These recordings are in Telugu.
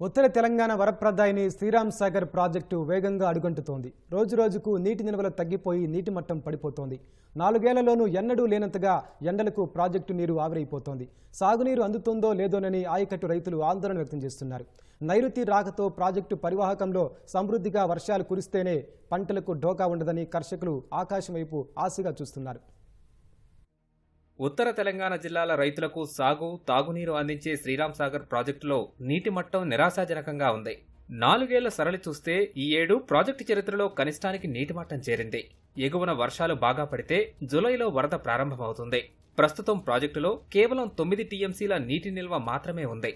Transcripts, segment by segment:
ఉత్తర తెలంగాణ వరప్రదాయిని శ్రీరామ్ సాగర్ ప్రాజెక్టు వేగంగా అడుగంటుతోంది. రోజురోజుకు నీటి నిల్వలు తగ్గిపోయి నీటి మట్టం పడిపోతోంది. నాలుగేళ్ళలోనూ ఎన్నడూ లేనంతగా ఎండలకు ప్రాజెక్టు నీరు ఆవిరైపోతోంది. సాగునీరు అందుతుందో లేదోనని ఆయకట్టు రైతులు ఆందోళన వ్యక్తం చేస్తున్నారు. నైరుతి రాకతో ప్రాజెక్టు పరివాహకంలో సమృద్ధిగా వర్షాలు కురిస్తేనే పంటలకు ఢోకా ఉండదని కర్షకులు ఆకాశం వైపు ఆశగా చూస్తున్నారు. ఉత్తర తెలంగాణ జిల్లాల రైతులకు సాగు తాగునీరు అందించే శ్రీరామ్ సాగర్ ప్రాజెక్టులో నీటి మట్టం నిరాశాజనకంగా ఉంది. నాలుగేళ్ళ సరళి చూస్తే ఈ ఏడు ప్రాజెక్టు చరిత్రలో కనిష్టానికి నీటి మట్టం చేరింది. ఎగువన వర్షాలు బాగా పడితే జులైలో వరద ప్రారంభమవుతుంది. ప్రస్తుతం ప్రాజెక్టులో కేవలం తొమ్మిది టీఎంసీల నీటి నిల్వ మాత్రమే ఉంది.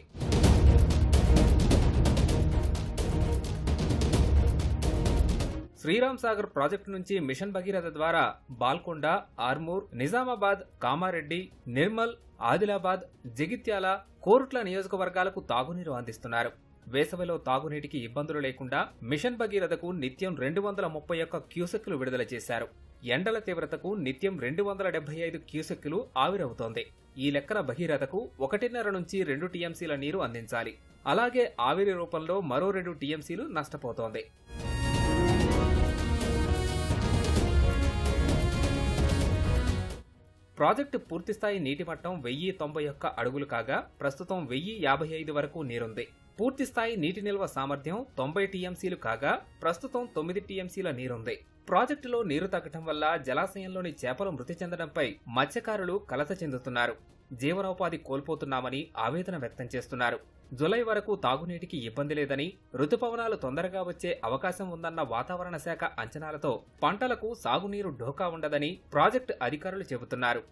శ్రీరామ్ సాగర్ ప్రాజెక్టు నుంచి మిషన్ భగీరథ ద్వారా బాల్కొండ ఆర్మూర్ నిజామాబాద్ కామారెడ్డి నిర్మల్ ఆదిలాబాద్ జగిత్యాల కోరుట్ల నియోజకవర్గాలకు తాగునీరు అందిస్తున్నారు. వేసవిలో తాగునీటికి ఇబ్బందులు లేకుండా మిషన్ భగీరథకు నిత్యం రెండు వందల ముప్పై ఒక్క క్యూసెక్లు విడుదల చేశారు. ఎండల తీవ్రతకు నిత్యం రెండు వందల డెబ్బై ఐదు క్యూసెక్లు ఆవిరవుతోంది. ఈ లెక్కన భగీరథకు ఒకటిన్నర నుంచి రెండు టీఎంసీల నీరు అందించాలి. అలాగే ఆవిరి రూపంలో మరో రెండు టీఎంసీలు నష్టపోతోంది. ప్రాజెక్టు పూర్తిస్థాయి నీటి మట్టం వెయ్యి తొంభై ఒక్క అడుగులు కాగా ప్రస్తుతం వెయ్యి యాభై ఐదు వరకు నీరుంది. పూర్తిస్థాయి నీటి నిల్వ సామర్థ్యం తొంభై టీఎంసీలు కాగా ప్రస్తుతం తొమ్మిది టీఎంసీల నీరుంది. ప్రాజెక్టులో నీరు తగ్గటం వల్ల జలాశయంలోని చేపలు మృతి చెందడంపై మత్స్యకారులు కలత చెందుతున్నారు. జీవనోపాధి కోల్పోతున్నామని ఆవేదన వ్యక్తం చేస్తున్నారు. జులై వరకు తాగునీటికి ఇబ్బంది లేదని రుతుపవనాలు తొందరగా వచ్చే అవకాశం ఉందన్న వాతావరణ శాఖ అంచనాలతో పంటలకు సాగునీరు ఢోకా ఉండదని ప్రాజెక్టు అధికారులు చెబుతున్నారు.